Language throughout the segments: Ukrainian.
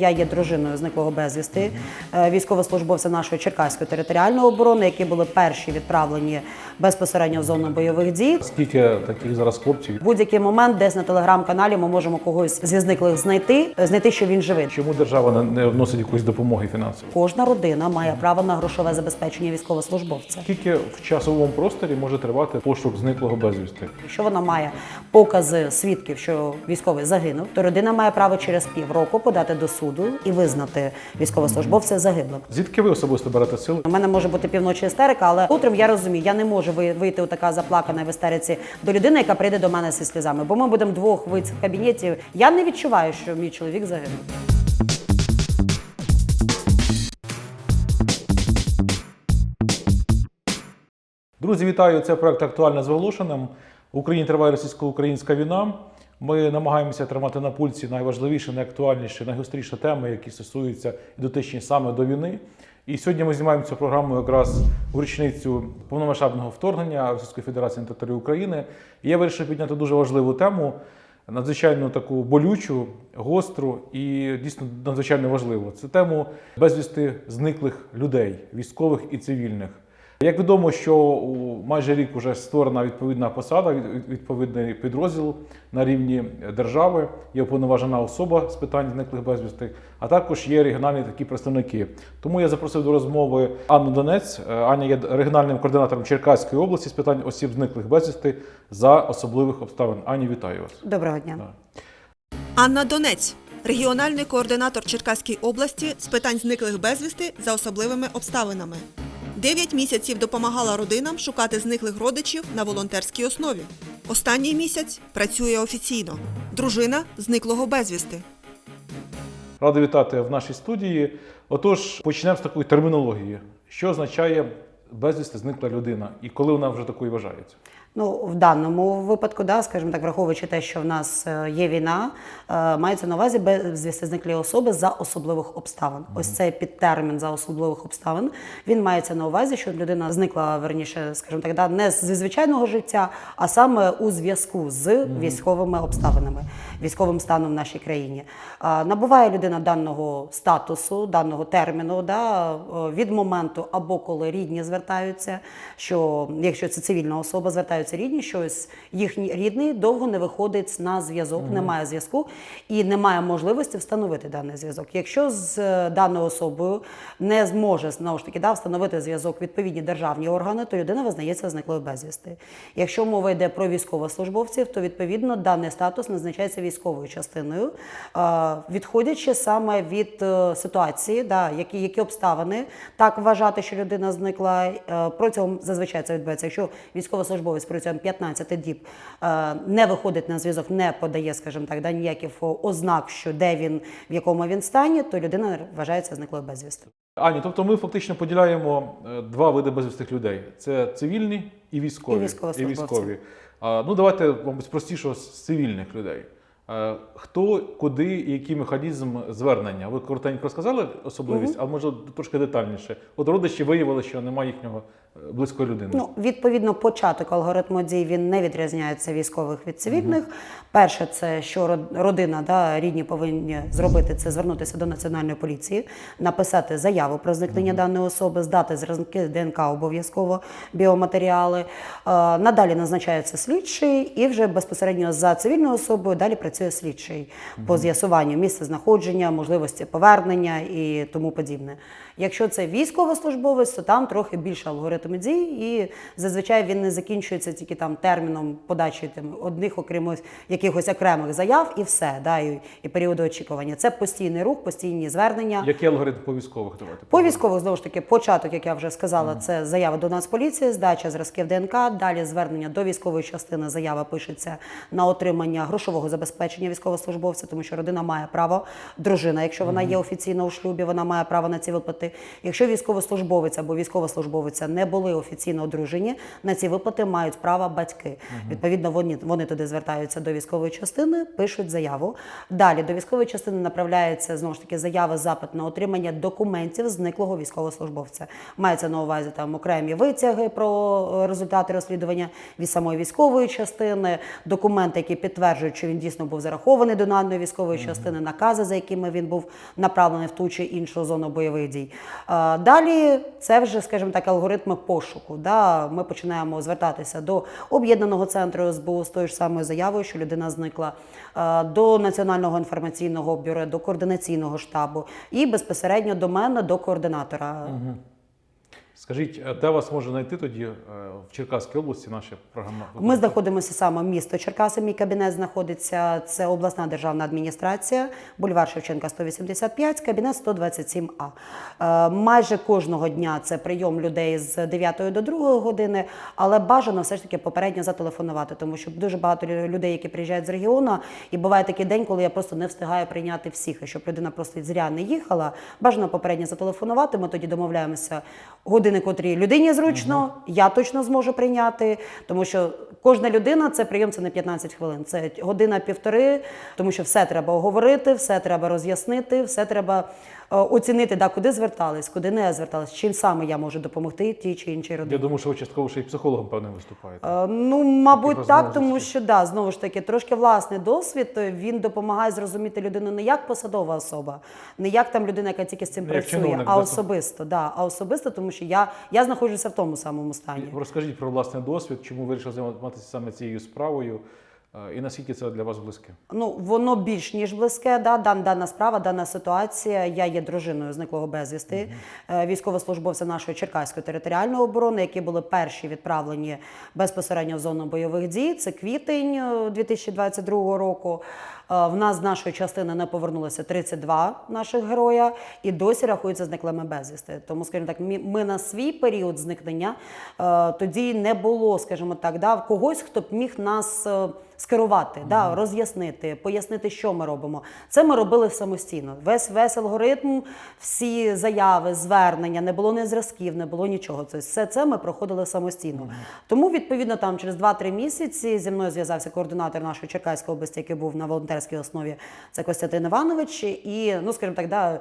Я є дружиною зниклого безвісти е, військовослужбовця нашої Черкаської територіальної оборони, які були перші відправлені безпосередньо в зону бойових дій. Скільки таких зараз хлопців? Будь-який момент, десь на телеграм-каналі, ми можемо когось зі зниклих знайти, е, знайти, що він живий. Чому держава не- не вносить якоїсь допомоги фінансової? Кожна родина має право на грошове забезпечення військовослужбовця. Скільки в часовому просторі може тривати пошук зниклого безвісти? Якщо вона має покази свідків, що військовий загинув, то родина має право через півроку подати до суду і визнати військовослужбовця загиблим. Звідки ви особисто берете сили? У мене може бути півночі істерика, але утром я розумію, я не можу ви- вийти у така заплакана в істериці до людини, яка прийде до мене зі сльозами. Бо ми будемо двох вийти в кабінеті. Я не відчуваю, що мій чоловік загинув. Друзі, вітаю! Це проект актуальне з Волошиним. В Україні триває російсько-українська війна. Ми намагаємося тримати на пульсі найважливіші, найактуальніші, найгостріші теми, які стосуються і дотичні саме до війни. І сьогодні ми знімаємо цю програму якраз у річницю повномасштабного вторгнення Російської Федерації на територію України. І я вирішив підняти дуже важливу тему, надзвичайно таку болючу, гостру і дійсно надзвичайно важливу. Це тему безвісти зниклих людей, військових і цивільних. Як відомо, що у майже рік вже створена відповідна посада, від- відповідний підрозділ на рівні держави, є уповноважена особа з питань зниклих безвісти, а також є регіональні такі представники. Тому я запросив до розмови Анну Донець. Е, Аня є регіональним координатором Черкаської області з питань осіб зниклих безвісти за особливих обставин. Ані, вітаю вас. Доброго дня. Так. Анна Донець, регіональний координатор Черкаської області з питань зниклих безвісти за особливими обставинами. Дев'ять місяців допомагала родинам шукати зниклих родичів на волонтерській основі. Останній місяць працює офіційно. Дружина зниклого безвісти. Радий вітати в нашій студії. Отож, почнемо з такої термінології. Що означає безвісти зникла людина і коли вона вже такою вважається? Ну, в даному випадку, да, скажімо так, враховуючи те, що в нас е, є війна, е, мається на увазі безвісти зниклі особи за особливих обставин. Ось цей підтермін за особливих обставин. Він мається на увазі, що людина зникла верніше, скажімо так, да, не зі звичайного життя, а саме у зв'язку з військовими обставинами, військовим станом в нашій країні. Набуває людина даного статусу, даного терміну, да, е, від моменту або коли рідні звертаються, що якщо це цивільна особа, звертаються рідні, що ось їхній рідний довго не виходить на зв'язок, немає зв'язку і немає можливості встановити даний зв'язок. Якщо з е, даною особою не зможе знову ж таки да, встановити зв'язок відповідні державні органи, то людина визнається зниклою безвісти. Якщо мова йде про військовослужбовців, то відповідно даний статус назначається військовою частиною, е, відходячи саме від е, ситуації, да, які, які обставини так вважати, що людина зникла. Протягом зазвичай це відбувається. Якщо військовослужбовець протягом 15 діб е, не виходить на зв'язок, не подає, скажімо так, да, ніяких ознак, що де він, в якому він стані, то людина вважається зниклою безвісти. Ані, тобто ми фактично поділяємо е, два види безвістих людей: це цивільні і військові. І і військові. А, ну давайте, мабуть, з простішого з цивільних людей. Е, Хто, куди і який механізм звернення? Ви коротенько розказали особливість, а може трошки детальніше. От родичі виявили, що немає їхнього е, близької людини. Ну, відповідно, початок алгоритму дій він не відрізняється військових від цивільних. Перше, це що родина, да, рідні повинні зробити це звернутися до національної поліції, написати заяву про зникнення даної особи, здати зразки ДНК обов'язково біоматеріали. Е, Надалі назначається слідчий, і вже безпосередньо за цивільною особою далі працює слідчий по з'ясуванню місця знаходження, можливості повернення і тому подібне. Якщо це військовослужбовець, то там трохи більше алгоритм дій, і зазвичай він не закінчується тільки там терміном подачі там, одних окремих якихось окремих заяв, і все, да, і, і періоди очікування. Це постійний рух, постійні звернення. Який алгоритм по військових? Давайте По військових знову ж таки початок, як я вже сказала, це заява до Нацполіції, здача зразків ДНК. Далі звернення до військової частини. Заява пишеться на отримання грошового забезпечення військовослужбовця, тому що родина має право, дружина, якщо вона є офіційно у шлюбі, вона має право на ці виплати. Якщо військовослужбовець або військовослужбовиця не були офіційно одружені, на ці виплати мають право батьки. Відповідно, вони, вони туди звертаються до військової частини, пишуть заяву. Далі до військової частини направляється знову ж таки заява, запит на отримання документів зниклого військовослужбовця. Мається на увазі там окремі витяги про е, результати розслідування від самої військової частини, документи, які підтверджують, що він дійсно був зарахований до даної військової частини, накази, за якими він був направлений в ту чи іншу зону бойових дій. Далі це вже, скажімо так, алгоритми пошуку. Да? Ми починаємо звертатися до об'єднаного центру СБУ з тою ж самою заявою, що людина зникла, до національного інформаційного бюро, до координаційного штабу і безпосередньо до мене, до координатора. Скажіть, е, де вас може знайти тоді е, в Черкаській області наша програма? Ми знаходимося саме в місто Черкаси. Мій кабінет знаходиться. Це обласна державна адміністрація, бульвар Шевченка 185, кабінет 127А. Е, Майже кожного дня це прийом людей з 9 до 2 години, але бажано все ж таки попередньо зателефонувати, тому що дуже багато людей, які приїжджають з регіону, і буває такий день, коли я просто не встигаю прийняти всіх. І щоб людина просто зря не їхала, бажано попередньо зателефонувати. Ми тоді домовляємося години, котрі людині зручно, я точно зможу прийняти, тому що кожна людина це прийом це не 15 хвилин, це година-півтори, тому що все треба оговорити, все треба роз'яснити, все треба оцінити, да, куди звертались, куди не звертались, чим саме я можу допомогти тій чи іншій Я думаю, що ви частково ще й психологом, певно, виступаєте. Е, Ну, мабуть, так, тому що да, знову ж таки, трошки власний досвід е, він допомагає зрозуміти людину не як посадова особа, не як там людина, яка тільки з цим Не працює, чиновник, а особисто. Да, а особисто, тому що я, я знаходжуся в тому самому стані. Розкажіть про власний досвід, чому ви вирішили займатися саме цією справою, е, і наскільки це для вас близьке? Ну, воно більш ніж близьке. Да? Дан, дана справа, дана ситуація. Я є дружиною зниклого безвісти е, військовослужбовця нашої Черкаської територіальної оборони, які були перші відправлені безпосередньо в зону бойових дій. Це квітень е, 2022 року. Е, В нас з нашої частини не повернулося 32 наших героя і досі рахуються зниклими безвісти. Тому, скажімо так, ми на свій період зникнення е, тоді не було, скажімо так, да, когось, хто б міг нас е, скерувати, да, роз'яснити, пояснити, що ми робимо. Це ми робили самостійно. Весь весь алгоритм, всі заяви, звернення, не було ні зразків, не було нічого. Тобто все це ми проходили самостійно. Тому, відповідно, там через 2-3 місяці зі мною зв'язався координатор нашої Черкаської області, який був на волонтерській основі. Це Костянтин Іванович. І, ну, скажімо так, да,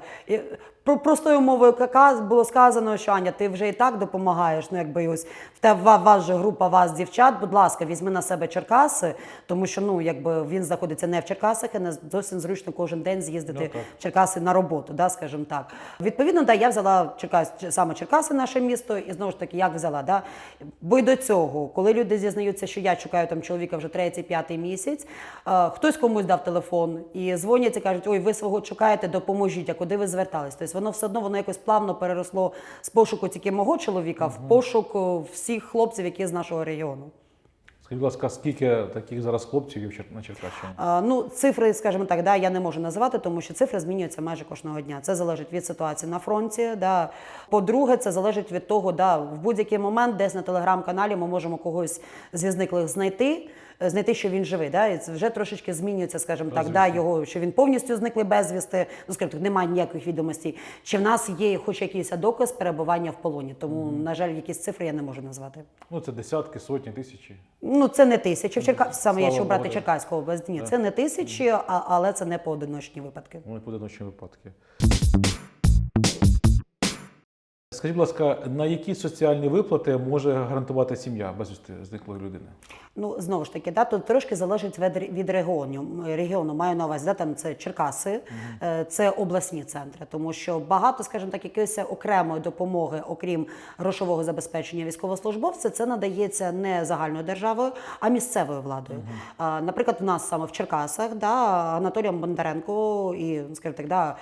простою мовою було сказано, що Аня, ти вже і так допомагаєш. Ну, якби ось в тебе вас же група вас, дівчат. Будь ласка, візьми на себе Черкаси, тому що ну, якби він знаходиться не в Черкасах, і не зовсім зручно кожен день з'їздити Ну, в Черкаси на роботу, да, скажімо так. Відповідно, да, я взяла Черкас, саме Черкаси, наше місто, і знову ж таки, як взяла. Да? Бо й до цього, коли люди зізнаються, що я чекаю там чоловіка вже третій, п'ятий місяць, хтось комусь дав телефон і дзвонять і кажуть, ой, ви свого чекаєте, допоможіть, а куди ви звертались? Тобто воно все одно воно якось плавно переросло з пошуку тільки мого чоловіка в пошук всіх хлопців, які з нашого регіону. Скажіть, будь ласка, скільки таких зараз хлопців на Черкащині? А, Ну, цифри, скажімо так, да, я не можу називати, тому що цифри змінюються майже кожного дня. Це залежить від ситуації на фронті. Да. По-друге, це залежить від того, да, в будь-який момент десь на телеграм-каналі ми можемо когось зі зниклих знайти. Е, Знайти, що він живий, да? і це вже трошечки змінюється, скажімо так, да, його, що він повністю зниклий безвісти, ну скажімо так, немає ніяких відомостей. Чи в нас є хоч якийсь доказ перебування в полоні? Тому, на жаль, якісь цифри я не можу назвати. Ну, це десятки, сотні, тисячі. Ну, це не тисячі. В Черка... Саме Слава якщо брати Богу. Черкаську область, ні, це не тисячі, а, але це не поодиночні випадки. Вони поодиночні випадки. Скажіть, будь ласка, на які соціальні виплати може гарантувати сім'я безвісти зниклої людини? Ну знову ж таки, да, тут трошки залежить від, від регіону. Регіону маю на увазі, да, там це Черкаси, е, це обласні центри, тому що багато, скажімо так, якоїсь окремої допомоги, окрім грошового забезпечення військовослужбовця, це надається не загальною державою, а місцевою владою. А, Наприклад, у нас саме в Черкасах, да, Анатолієм Бондаренко і, скажімо так, да,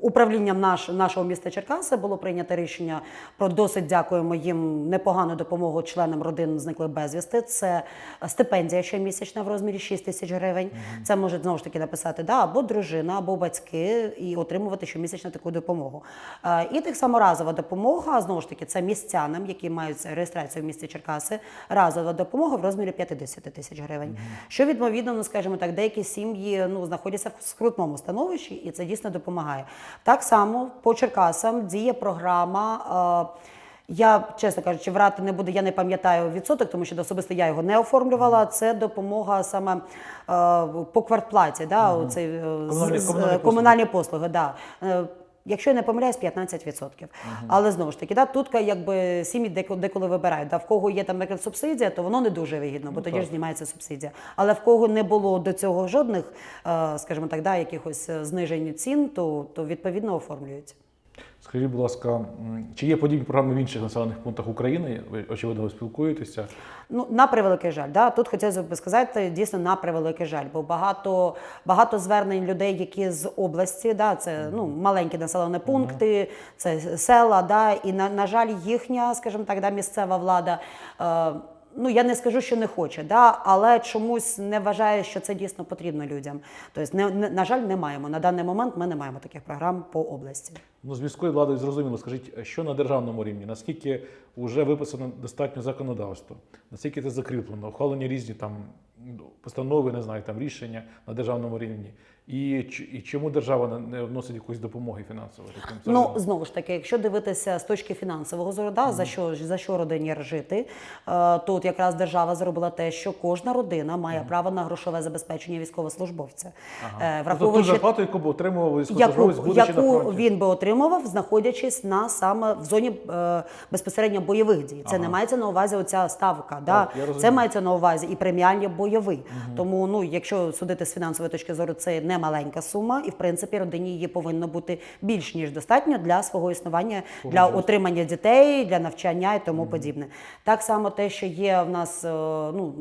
управлінням наш, нашого міста Черкаси було прийнято рішення про досить дякуємо їм непогану допомогу членам родин зниклих безвісти. Це стипендія щомісячна в розмірі 6 тисяч гривень. Це може знову ж таки написати да, або дружина, або батьки, і отримувати щомісячно таку допомогу. Е, І так само разова допомога, знову ж таки, це містянам, які мають реєстрацію в місті Черкаси. Разова допомога в розмірі 50 тисяч гривень. Що відповідно, ну скажімо так, деякі сім'ї ну знаходяться в скрутному становищі, і це дійсно допомагає. Так само по Черкасам діє програма. Е, я, чесно кажучи, врати не буду, я не пам'ятаю відсоток, тому що особисто я його не оформлювала. Це допомога саме е, по квартплаті, да, оцей, е, Комунальні- з- комунальні е, комунальні послуги. Да. Е, Якщо я не помиляюсь, 15%. Але знову ж таки, да, тут якби сім'ї деко- деколи вибирають. Да, в кого є там, наприклад, субсидія, то воно не дуже вигідно, бо тоді так. ж знімається субсидія. Але в кого не було до цього жодних, е, скажімо так, да, якихось е, знижень цін, то, то відповідно оформлюється. Скажіть, будь ласка, чи є подібні програми в інших населених пунктах України? Ви очевидно ви спілкуєтеся. Ну, на превеликий жаль, да. тут хотілося б сказати дійсно на превеликий жаль, бо багато, багато звернень людей, які з області, да, це ну, маленькі населені пункти, це села, да, і на, на жаль, їхня, скажімо так, да, місцева влада. Е, Ну, я не скажу, що не хоче, да, але чомусь не вважає, що це дійсно потрібно людям. Тобто, не, не, на жаль, не маємо. На даний момент ми не маємо таких програм по області. Ну, з міською владою зрозуміло, скажіть, що на державному рівні? Наскільки вже виписано достатньо законодавство? Наскільки це закріплено? Ухвалені різні там постанови, не знаю, там рішення на державному рівні? І, і чому держава не- вносить якоїсь допомоги фінансової? таким Ну знову ж таки, якщо дивитися з точки фінансового зору, да, за що за що родині жити, е, то якраз держава зробила те, що кожна родина має право на грошове забезпечення військовослужбовця, Е, Тобто ту враховуючи зарплату, яку б отримував яку, військовослужбовець, будучи на фронті? він би отримував, знаходячись на саме в зоні е, безпосередньо бойових дій. Це не мається на увазі оця ставка. Да? Так. Це мається на увазі і преміальні бойовий. Тому, ну якщо судити з фінансової точки зору, це не маленька сума, і в принципі родині її повинно бути більш ніж достатньо для свого існування, для отримання дітей, для навчання і тому подібне. Так само те, що є в нас е, ну,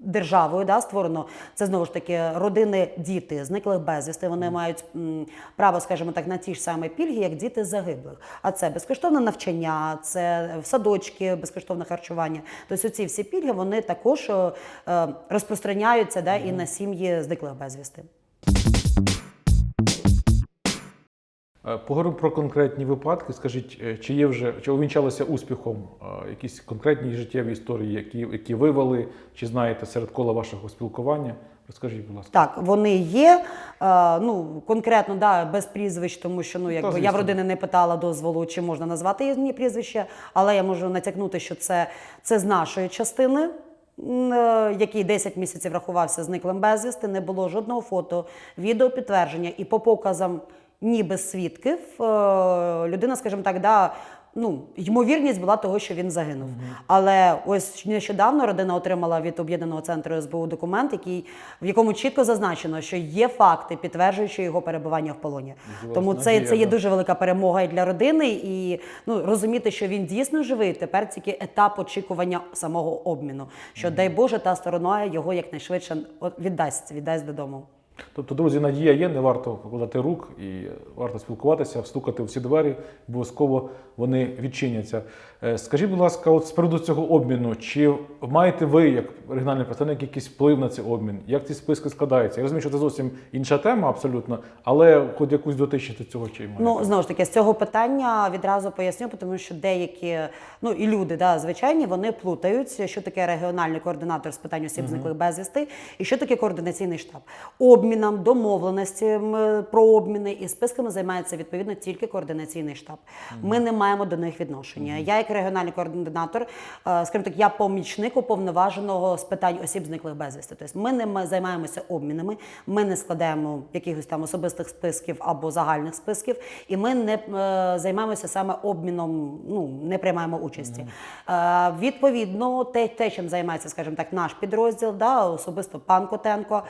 державою, да, створено, це знову ж таки родини, діти зниклих безвісти. Вони мають м, право, скажімо так, на ті ж самі пільги, як діти загиблих. А це безкоштовне навчання, це в садочки, безкоштовне харчування. Тобто ці всі пільги вони також е, е, розпространяються да, і на сім'ї зниклих безвісти. Поговоримо про конкретні випадки. Скажіть, е, чи є вже чи увінчалися успіхом е, якісь конкретні життєві історії, які, які вивели, чи знаєте серед кола вашого спілкування? Розкажіть, будь ласка. Так, вони є. Е, ну, конкретно, да, без прізвищ, тому що ну, якби, я в родини не питала дозволу, чи можна назвати їхні прізвище, але я можу натякнути, що це, це з нашої частини. е, Який 10 місяців рахувався зниклим безвісти, не було жодного фото, відео підтвердження, і по показам ніби свідків е, людина, скажімо так, да, ну, ймовірність була того, що він загинув. Але ось нещодавно родина отримала від об'єднаного центру СБУ документ, який, в якому чітко зазначено, що є факти, підтверджуючи його перебування в полоні. Дуже Тому це, це є дуже велика перемога і для родини, і ну, розуміти, що він дійсно живий, тепер тільки етап очікування самого обміну. Що дай Боже, та сторона його якнайшвидше віддасть, віддасть додому. Тобто, друзі, надія є, не варто покладати рук і варто спілкуватися, встукати у всі двері, обов'язково вони відчиняться. Е, Скажіть, будь ласка, от з приводу цього обміну, чи маєте ви, як регіональний представник, якийсь вплив на цей обмін? Як ці списки складаються? Я розумію, що це зовсім інша тема, абсолютно, але хоч якусь дотичність до цього чи маєте? Ну знову ж таки, з цього питання відразу поясню, тому що деякі ну і люди, да, звичайні, вони плутають, що таке регіональний координатор з питань осіб зниклих безвісти, і що таке координаційний штаб. Обміном, домовленостями про обміни і списками займається відповідно тільки координаційний штаб. Ми не маємо до них відношення. Я, як регіональний координатор, е, скажімо так, я помічник уповноваженого з питань осіб зниклих безвісти. Тобто ми не займаємося обмінами, ми не складаємо якихось там особистих списків або загальних списків, і ми не е, займаємося саме обміном, ну не приймаємо участі. Е, відповідно, те, те, чим займається, скажімо так, наш підрозділ, да, особисто пан Котенко,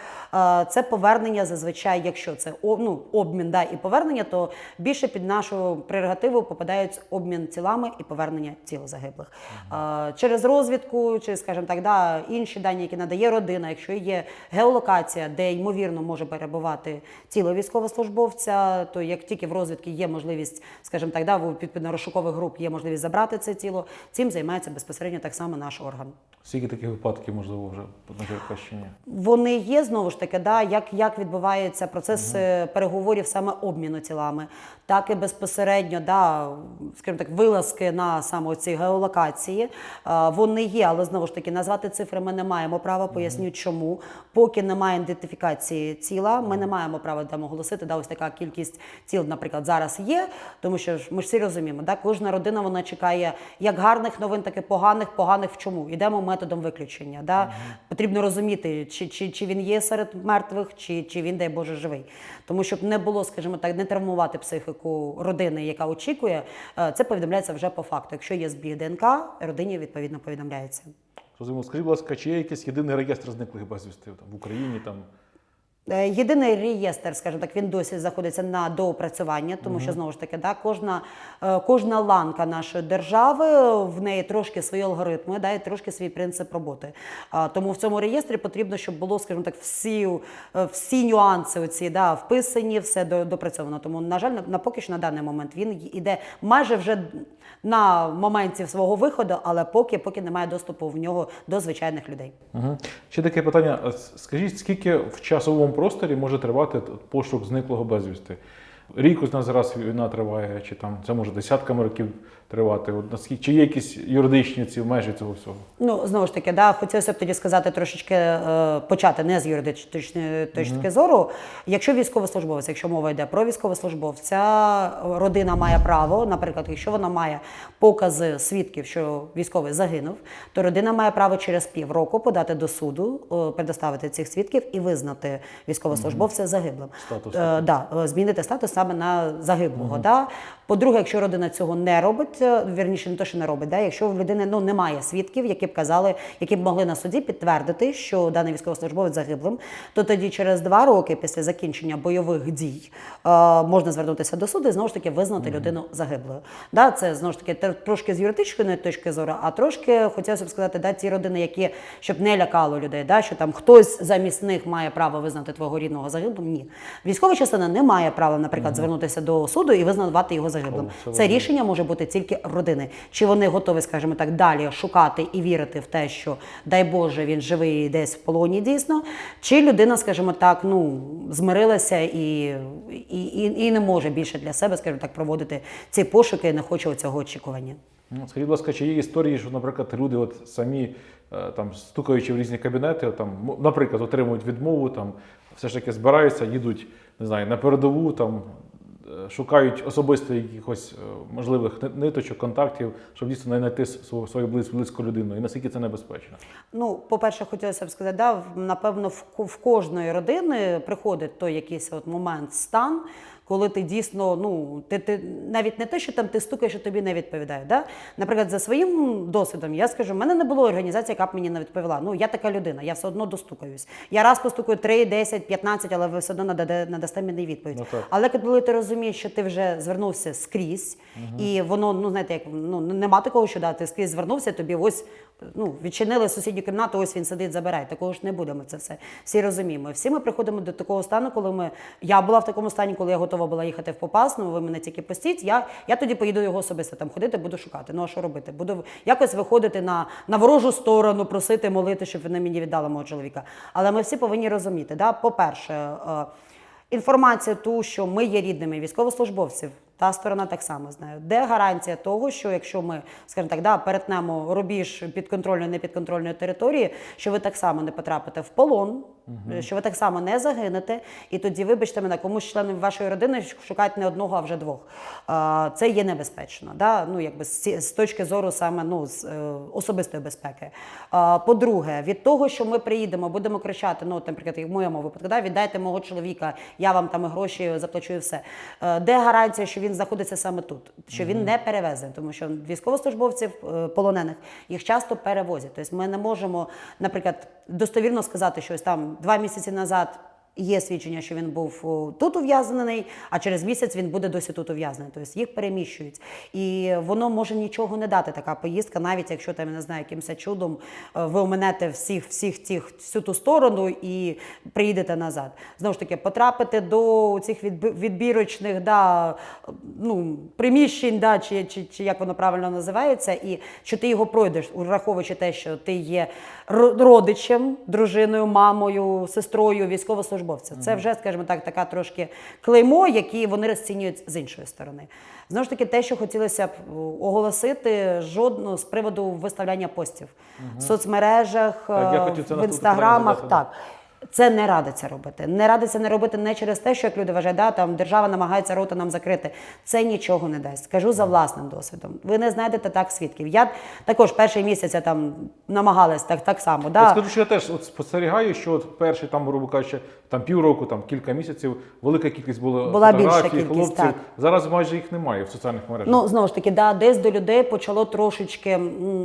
це повернення зазвичай, якщо це ну, обмін да, і повернення, то більше під нашу прерогативу попадають обмін тілами і повернення тіл загиблих. Е, через розвідку, чи, скажімо так, да, інші дані, які надає родина, якщо є геолокація, де ймовірно може перебувати тіло військовослужбовця, то як тільки в розвідки є можливість, скажімо так, да, в підпільно розшукових груп є можливість забрати це тіло, цим займається безпосередньо так само наш орган. Скільки таких випадків, можливо, вже на Черкащині? Вони є знову ж таки, да, як, як відбувається процес е, переговорів саме обміну тілами, так і безпосередньо, да, скажімо так, вилазки на саме ці геолокації. Е, Вони є, але знову ж таки назвати цифри ми не маємо права. Поясню, чому. Поки немає ідентифікації тіла, ми не маємо права там оголосити. Да, ось така кількість тіл, наприклад, зараз є. Тому що ж ми ж всі розуміємо, да, кожна родина вона чекає як гарних новин, так і поганих. Поганих в чому? Йдемо методом виключення. Да? Потрібно розуміти, чи, чи, чи він є серед мертвих, чи чи, він, дай Боже, живий. Тому щоб не було, скажімо так, не травмувати психіку родини, яка очікує, це повідомляється вже по факту. Якщо є збіг ДНК, родині відповідно повідомляється. Зрозуміло. Скажіть, будь ласка, чи є якийсь єдиний реєстр зниклих безвісти там, в Україні? Там? Е, Єдиний реєстр, скажімо так, він досі знаходиться на доопрацювання, тому що знову ж таки, да, кожна, е, кожна ланка нашої держави в неї трошки свої алгоритми, да, і трошки свій принцип роботи. А, Тому в цьому реєстрі потрібно, щоб було, скажімо так, всі, е, всі нюанси оці, да, вписані, все допрацьовано. Тому, на жаль, на, на поки що на даний момент він іде майже вже на моменті свого виходу, але поки, поки немає доступу в нього до звичайних людей. Угу. Ще таке питання. Скажіть, скільки в часовому просторі може тривати пошук зниклого безвісти? Рік у нас зараз війна триває, чи там це може десятками років тривати? От наскільки чи є якісь юридичні ці межі цього всього? Ну, знову ж таки, да, хотілося б тоді сказати трошечки е, почати не з юридичної точки зору. Якщо військовослужбовець, якщо мова йде про військовослужбовця, родина має право, наприклад, якщо вона має покази свідків, що військовий загинув, то родина має право через півроку подати до суду, е, предоставити цих свідків і визнати військовослужбовця загиблим. Статус Е, да, е, змінити статус саме на загиблого. Да? По-друге, якщо родина цього не робить, е, вірніше не то, що не робить, да? якщо в людини ну, немає свідків, які б казали, які б могли на суді підтвердити, що даний військовослужбовець загиблим, то тоді через два роки після закінчення бойових дій е, можна звернутися до суду і знову ж таки визнати людину загиблою. Да? Це знову ж таки тр- трошки з юридичної точки зору, а трошки хотілося б сказати, да, ті родини, які щоб не лякало людей, да, що там хтось замість них має право визнати твого рідного загиблим. Ні. Військова частина не має права, наприклад, звернутися до суду і визнавати його загиблим. Це рішення може бути тільки родини. Чи вони готові, скажімо так, далі шукати і вірити в те, що дай Боже він живий десь в полоні дійсно, чи людина, скажімо так, ну змирилася і, і, і, і не може більше для себе, скажімо так, проводити ці пошуки і не хоче цього очікування. Ну, Скажіть, будь ласка, чи є історії, що, наприклад, люди от самі е, там стукаючи в різні кабінети, там, наприклад, отримують відмову, там все ж таки збираються, їдуть не знаю, на передову, там шукають особисто якихось е, можливих ниточок, контактів, щоб дійсно знайти свою, близьку, людину. І наскільки це небезпечно? Ну, по-перше, хотілося б сказати, да, напевно, в кожної родини приходить той якийсь от момент, стан, коли ти дійсно, ну, ти, ти навіть не те, що там ти стукаєш, що тобі не відповідає. Да? Наприклад, за своїм досвідом, я скажу, в мене не було організації, яка б мені не відповіла. Ну, я така людина, я все одно достукаюсь. Я раз постукаю 3, 10, 15, але ви все одно нададе, надасте мені відповідь. Ну, так. Але коли ти розумієш, що ти вже звернувся скрізь, і воно, ну знаєте, як ну нема такого, що да, ти скрізь звернувся, тобі ось ну відчинили сусідню кімнату, ось він сидить, забирай. Такого ж не буде. Ми це все всі розуміємо. Всі ми приходимо до такого стану, коли ми я була в такому стані, коли я готова була їхати в Попасну. Ви мене тільки постіть. Я, я тоді поїду його особисто там ходити, буду шукати. Ну а що робити? Буду якось виходити на, на ворожу сторону, просити, молити, щоб вони мені віддали мого чоловіка. Але ми всі повинні розуміти, да, по-перше. е, Інформація ту, що ми є рідними військовослужбовців, та сторона так само знає. Де гарантія того, що якщо ми, скажімо так, да, перетнемо рубіж підконтрольної непідконтрольної території, що ви так само не потрапите в полон, що ви так само не загинете, і тоді, вибачте мене, комусь членів вашої родини шукають не одного, а вже двох. А, Це є небезпечно. Да? Ну, якби з, з точки зору саме ну, з е, особистої безпеки. А, По-друге, від того, що ми приїдемо, будемо кричати, ну, наприклад, в моєму випадку, да, віддайте мого чоловіка, я вам там гроші заплачу і все. Е, Де гарантія, що він знаходиться саме тут, що він не перевезений, тому що військовослужбовців е, полонених їх часто перевозять. Тобто ми не можемо, наприклад, достовірно сказати, що ось там два місяці назад. Є свідчення, що він був тут ув'язнений, а через місяць він буде досі тут ув'язнений. Тобто їх переміщують. І воно може нічого не дати, така поїздка, навіть якщо там, я не знаю, якимось чудом е, ви оминете всіх, всіх тих, всю ту сторону і приїдете назад. Знову ж таки, потрапити до цих відбірочних да, ну, приміщень, да, чи, чи, чи як воно правильно називається, і що ти його пройдеш, враховуючи те, що ти є родичем, дружиною, мамою, сестрою військовослужбовця. Це вже, скажімо так, така трошки клеймо, які вони розцінюють з іншої сторони. Знову ж таки, те, що хотілося б оголосити жодного з приводу виставляння постів в соцмережах, Так, я е, хотів це в наступне інстаграмах. питання Так. Це не радиться робити. Не радиться не робити не через те, що як люди вважають, да, там держава намагається рота нам закрити. Це нічого не дасть. Скажу за власним досвідом. Ви не знайдете так свідків. Я також перший місяць я там намагалась так, так само. Я Да. скажу, що я теж от спостерігаю, що от перший там, грубо кажучи, там півроку, там кілька місяців, велика кількість було Була більша кількість, хлопців. так. Зараз майже їх немає в соціальних мережах. Ну знову ж таки, да, десь до людей почало трошечки,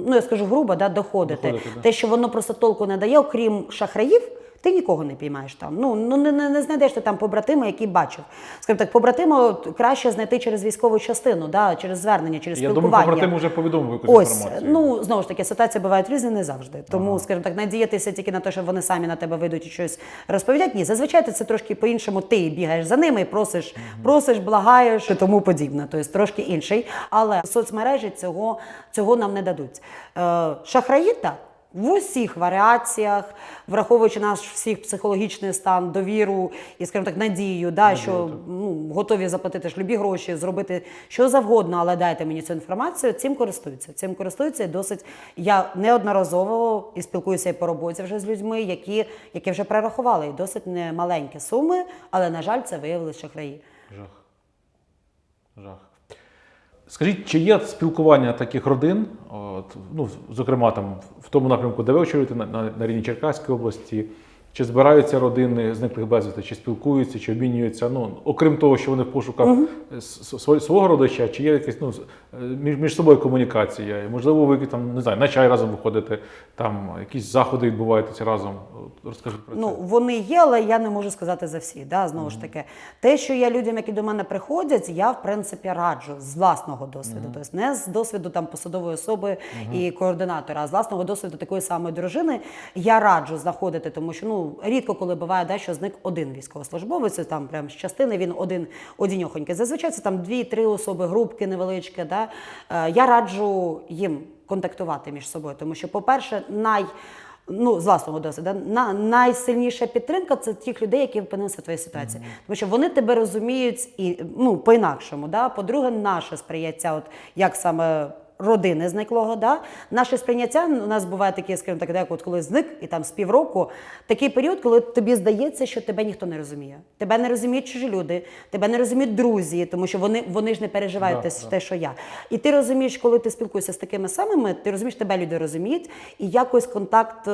ну я скажу грубо, да, доходити. Доходити, да. Те, що воно просто толку не дає, окрім шахраїв. Ти нікого не піймаєш там. Ну, ну не, не, не знайдеш ти там побратима, який бачив. Скажімо так, побратима краще знайти через військову частину, да, через звернення, через я думаю, побратим вже повідомив якусь Ось, інформацію. ну знову ж таки, ситуації бувають різні, не завжди. Тому, скажімо так, надіятися тільки на те, що вони самі на тебе вийдуть і щось розповідять. Ні, зазвичай це трошки по-іншому. Ти бігаєш за ними і просиш, просиш, благаєш і тому подібне. Тобто трошки інший. Але соцмережі цього, цього нам не дадуть. Е, шахраї так. В усіх варіаціях, враховуючи наш всіх психологічний стан, довіру і, скажімо так, надію, да, що ну, готові заплатити ж любі гроші, зробити що завгодно, але дайте мені цю інформацію. Цим користуються. Цим користуються і досить. Я неодноразово і спілкуюся і по роботі вже з людьми, які, які вже перерахували і досить немаленькі суми, але на жаль, це виявилися шахраї. Жах. Жах. Скажіть, чи є спілкування таких родин, от, ну, зокрема, там, в тому напрямку, де ви очолюєте на, на, на рівні Черкаської області, чи збираються родини зниклих безвісти, чи спілкуються, чи обмінюються? Ну, окрім того, що вони в пошуках с- свого родича, чи є якась ну, е, між, між собою комунікація? Можливо, ви там, не знаю, на чай разом виходите, там якісь заходи відбуваються разом. От, Розкажіть про це. Ну, вони є, але я не можу сказати за всі. Да? Знову ж таки, те, що я людям, які до мене приходять, я в принципі раджу з власного досвіду. Тобто не з досвіду там посадової особи і координатора, а з власного досвіду такої самої дружини я раджу знаходити, тому що ну рідко коли буває, да, що зник один військовослужбовець, там прям з частини він один одіньохонький. Зазвичай це там дві-три особи, групки невеличкі. Да? Е, я раджу їм контактувати між собою, тому що, по-перше, най ну, з власного досвіду, на, найсильніша підтримка це тих людей, які опинилися в твоїй ситуації. Тому що вони тебе розуміють і ну, по-інакшому. Да? По-друге, наше сприйняття, от як саме. Родини зниклого, да? наше сприйняття у нас буває таке, скажімо так, як от коли зник і там з півроку, такий період, коли тобі здається, що тебе ніхто не розуміє. Тебе не розуміють чужі люди, тебе не розуміють друзі, тому що вони, вони ж не переживають Да, те, да. те, що я. І ти розумієш, коли ти спілкуєшся з такими самими, ти розумієш, тебе люди розуміють, і якось контакт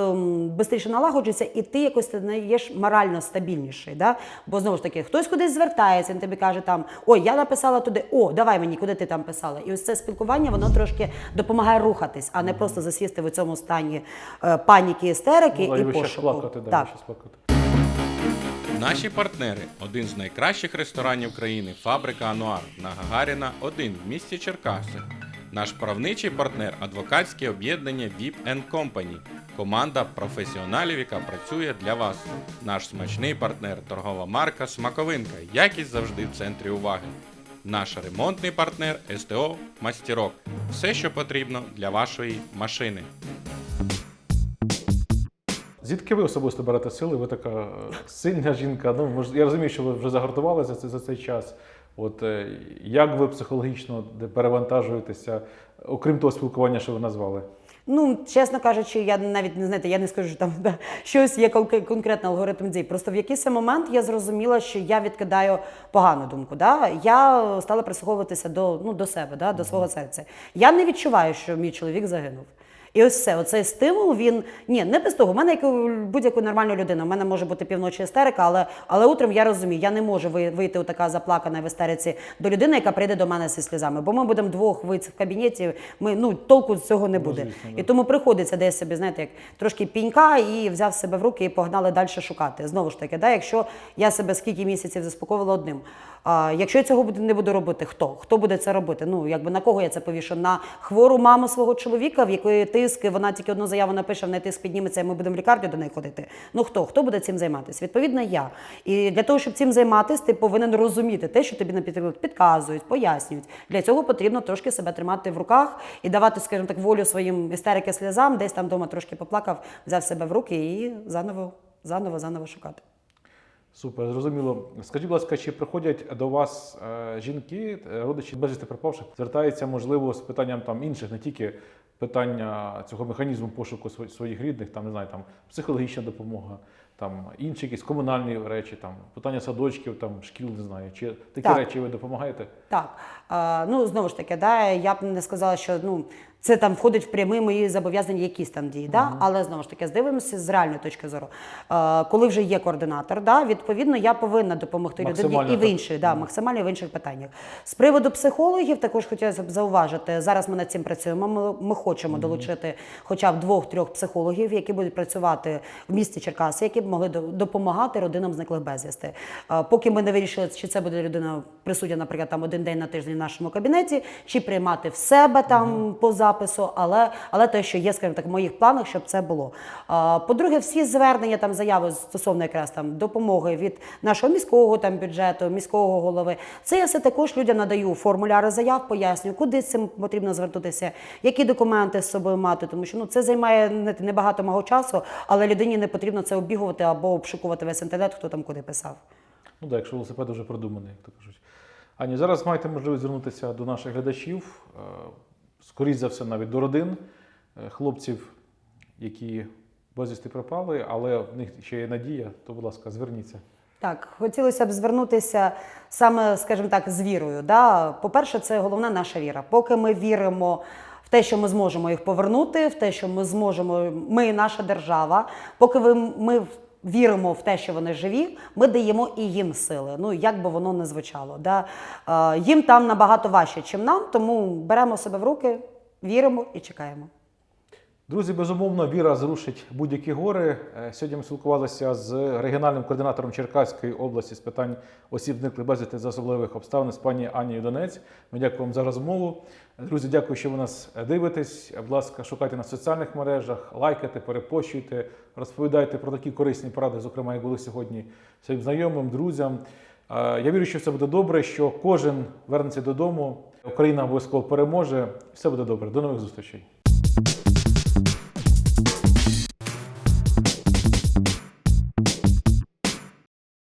швидше налагоджується, і ти якось стаєш морально стабільніший. Да? Бо знову ж таки, хтось кудись звертається, він тобі каже там: ой, я написала туди, о, давай мені, куди ти там писала. І ось це спілкування воно трошки допомагає рухатись, а не просто засісти в цьому стані е, паніки, істерики Ну, да, і ви ще пошуку. плакати, так. ще плакати. Наші партнери один з найкращих ресторанів країни фабрика Ануар на Гагаріна 1 в місті Черкаси. Наш правничий партнер адвокатське об'єднання VIP Company. Команда професіоналів, яка працює для вас. Наш смачний партнер торгова марка Смаковинка. Якість завжди в центрі уваги. Наш ремонтний партнер СТО Мастірок. Все, що потрібно для вашої машини. Звідки ви особисто берете сили? Ви така е, сильна жінка. Ну, я розумію, що ви вже загартувалися за, за цей час. От е, як ви психологічно перевантажуєтеся, окрім того спілкування, що ви назвали? Ну, чесно кажучи, я навіть не знаєте, я не скажу, що там да, щось є конк- конкретний алгоритм дій. Просто в якийсь момент я зрозуміла, що я відкидаю погану думку. Да? Я стала прислуховуватися до, ну, до себе, да? до свого серця. Я не відчуваю, що мій чоловік загинув. І ось все, оцей стимул, він ні, не без того. У мене як у будь-якої нормальної людини. У мене може бути півночі істерика, але, але утром я розумію, я не можу ви- вийти така заплакана в істериці до людини, яка прийде до мене зі сльозами. Бо ми будемо двох вийти в кабінеті. Ми ну толку з цього не буде. звісно, І тому приходиться десь собі, знаєте, як трошки пінька і взяв себе в руки і погнали далі шукати. Знову ж таки, да, якщо я себе скільки місяців заспокоювала одним. А, якщо я цього не буду робити, хто? Хто буде це робити? Ну, якби на кого я це повішу? На хвору маму свого чоловіка, в якої тиск, вона тільки одну заяву напише, в неї тиск підніметься, і ми будемо в лікарню до неї ходити. Ну хто? Хто буде цим займатися? Відповідно, я. І для того, щоб цим займатися, ти повинен розуміти те, що тобі наприклад, підказують, пояснюють. Для цього потрібно трошки себе тримати в руках і давати, скажімо так, волю своїм істерики сльозам, десь там вдома трошки поплакав, взяв себе в руки і заново, заново, заново шукати. Супер, зрозуміло. Скажіть, будь ласка, чи приходять до вас е, жінки, е, родичі безвісти пропавших, звертаються, можливо, з питанням там інших, не тільки питання цього механізму пошуку своїх рідних, там не знаю, там психологічна допомога, там інші якісь комунальні речі, там питання садочків, там шкіл, не знаю. Чи такі Так. речі ви допомагаєте? Так, е, ну знову ж таки, да, я б не сказала, що ну. Це там входить в прямі мої зобов'язання, якісь там дії, да? але знову ж таки, здивимося з реальної точки зору. Е, коли вже є координатор, да, відповідно, я повинна допомогти людині і в інших, да, максимально в інших питаннях. З приводу психологів, також хотілося б зауважити. Зараз ми над цим працюємо. Ми, ми хочемо долучити хоча б двох-трьох психологів, які будуть працювати в місті Черкаси, які б могли допомагати родинам зниклих безвісти. Е, Поки ми не вирішили, чи це буде людина присутня, наприклад, там один день на тиждень в нашому кабінеті, чи приймати в себе там по запису, але, але те, що є, скажімо так, в моїх планах, щоб це було. По-друге, всі звернення там заяви стосовно якраз там допомоги від нашого міського там бюджету, міського голови. Це я все також людям надаю формуляри заяв, пояснюю, куди цим потрібно звернутися, які документи з собою мати, тому що ну це займає небагато мого часу, але людині не потрібно це обігувати або обшукувати весь інтернет, хто там куди писав. Ну так, якщо велосипед вже продуманий, як то кажуть. Ані, зараз маєте можливість звернутися до наших глядачів, е, скоріш за все, навіть до родин е, хлопців, які безвісти пропали, але в них ще є надія, то, будь ласка, зверніться. Так, хотілося б звернутися саме, скажімо так, з вірою. Да? По-перше, це головна наша віра. Поки ми віримо в те, що ми зможемо їх повернути, в те, що ми зможемо, ми і наша держава, поки ми віримо в те, що вони живі, ми даємо і їм сили. Ну, як би воно не звучало. Да? Їм там набагато важче, ніж нам, тому беремо себе в руки, віримо і чекаємо. Друзі, безумовно, віра зрушить будь-які гори. Е, Сьогодні ми спілкувалися з регіональним координатором Черкаської області з питань осіб зниклих безвісти за особливих обставин з пані Анією Донець. Ми дякуємо за розмову. Друзі, дякую, що ви нас дивитесь. Будь ласка, шукайте нас в соціальних мережах, лайкайте, перепощуйте, розповідайте про такі корисні поради, зокрема, як були сьогодні своїм знайомим, друзям. Е, Я вірю, що все буде добре, що кожен вернеться додому. Україна обов'язково переможе. Все буде добре. До нових зустрічей.